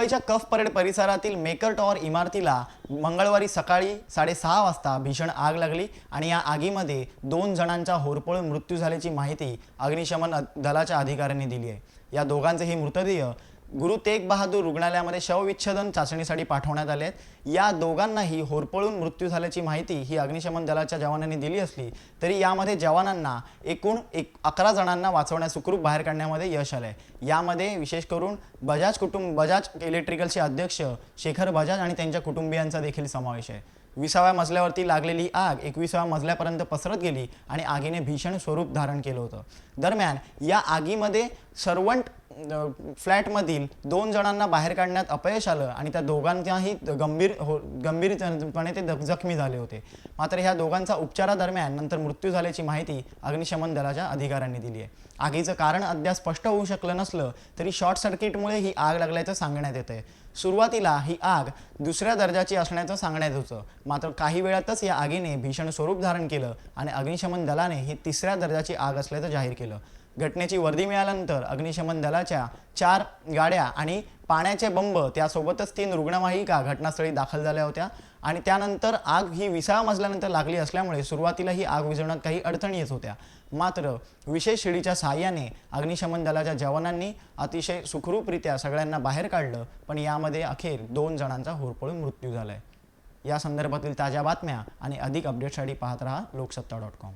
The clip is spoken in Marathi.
मुंबईच्या कफ परेड परिसरातील मेकर टॉवर इमारतीला मंगळवारी सकाळी साडेसहा वाजता भीषण आग लागली आणि या आगीमध्ये दोन जणांचा होरपळून मृत्यू झाल्याची माहिती अग्निशमन दलाच्या अधिकाऱ्यांनी दिली आहे. या दोघांचेही मृतदेह गुरु तेग बहादूर रुग्णालयामध्ये शवविच्छेदन चाचणीसाठी पाठवण्यात आले आहेत. या दोघांनाही होरपळून मृत्यू झाल्याची माहिती ही अग्निशमन दलाच्या जवानांनी दिली असली तरी यामध्ये जवानांना एकूण एक अकरा जणांना वाचवण्यास सुखरूप बाहेर काढण्यामध्ये यश आलंय. यामध्ये विशेष करून बजाज कुटुंब बजाज इलेक्ट्रिकलचे अध्यक्ष शेखर बजाज आणि त्यांच्या कुटुंबियांचा देखील समावेश आहे. विसाव्या मजल्यावरती लागलेली आग एकविसाव्या मजल्यापर्यंत पसरत गेली आणि आगीने भीषण स्वरूप धारण केलं होतं. दरम्यान या आगीमध्ये सर्वंट फ्लॅटमधील दोन जणांना बाहेर काढण्यात अपयश आलं आणि त्या दोघांच्याही गंभीर हो गंभीरपणे ते जखमी झाले होते. मात्र ह्या दोघांचा उपचारादरम्यान नंतर मृत्यू झाल्याची माहिती अग्निशमन दलाच्या अधिकाऱ्यांनी दिली आहे. आगीचं कारण अद्याप स्पष्ट होऊ शकलं नसलं तरी शॉर्ट सर्किटमुळे ही आग लागल्याचं सांगण्यात येत आहे सुरुवातीला ही आग दुसऱ्या दर्जाची असण्याचं सांगण्यात होतं. मात्र काही वेळातच या आगीने भीषण स्वरूप धारण केलं आणि अग्निशमन दलाने ही तिसऱ्या दर्जाची आग असल्याचं जाहीर केलं. घटनेची वर्दी मिळाल्यानंतर अग्निशमन दलाच्या चार गाड्या आणि पाण्याचे बंब त्यासोबतच तीन रुग्णवाहिका घटनास्थळी दाखल झाल्या होत्या. आणि त्यानंतर आग ही विसाव्या मजल्यानंतर लागली असल्यामुळे सुरुवातीला ही आग विझवण्यात काही अडचणी येत होत्या. मात्र विशेष शिडीच्या सहाय्याने अग्निशमन दलाच्या जवानांनी अतिशय सुखरूपरित्या सगळ्यांना बाहेर काढलं पण यामध्ये अखेर दोन जणांचा होरपळून मृत्यू झालाय. या संदर्भातील ताज्या बातम्या आणि अधिक अपडेटसाठी पाहत रहा लोकसत्ता डॉट कॉम.